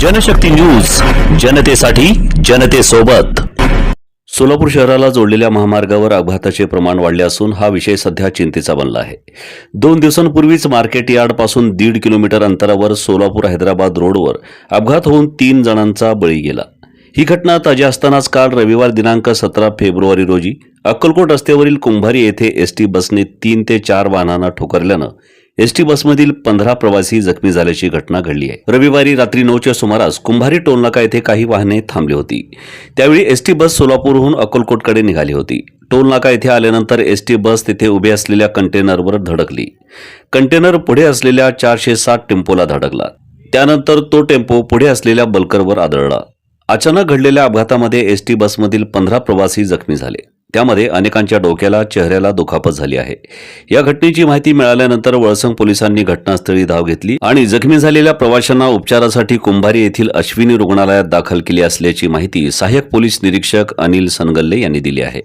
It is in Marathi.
जनशक्ती न्यूज जनतेसाठी जनतेसोबत. सोलापूर शहराला जोडलेल्या महामार्गावर अपघाताचे प्रमाण वाढले असून हा विषय सध्या चिंतेचा बनला आहे. दोन दिवसांपूर्वीच मार्केट यार्डपासून दीड किलोमीटर अंतरावर सोलापूर हैदराबाद रोडवर अपघात होऊन तीन जणांचा बळी गेला. ही घटना ताजी असतानाच काल रविवार दिनांक सतरा फेब्रुवारी रोजी अक्कलकोट रस्त्यावरील कुंभारी येथे एसटी बसने तीन ते चार वाहनांना ठोकरल्यानं एसटी बसमधील पंधरा प्रवासी जखमी झाल्याची घटना घडली आहे. रविवारी रात्री नऊच्या सुमारास कुंभारी टोलनाका येथे काही वाहने थांबली होती. त्यावेळी एसटी बस सोलापूरहून अकोलकोटकडे निघाली होती. टोलनाका येथे आल्यानंतर एसटी बस तिथे उभे असलेल्या कंटेनरवर धडकली. कंटेनर पुढे असलेल्या चारशे सात टेम्पोला धडकला. त्यानंतर तो टेम्पो पुढे असलेल्या बल्करवर आदळला. अचानक घडलेल्या अपघातामध्ये एसटी बसमधील पंधरा प्रवासी जखमी झाले. त्यामध्ये अनेकांच्या डोक्याला चेहऱ्याला दुखापत झाली आहे. या घटनेची माहिती मिळाल्यानंतर वळसंग पोलिसांनी घटनास्थळी धाव घेतली आणि जखमी झालेल्या प्रवाशांना उपचारासाठी कुंभारी येथील अश्विनी रुग्णालयात दाखल केले असल्याची माहिती सहाय्यक पोलीस निरीक्षक अनिल सनगल्ले यांनी दिली आहे.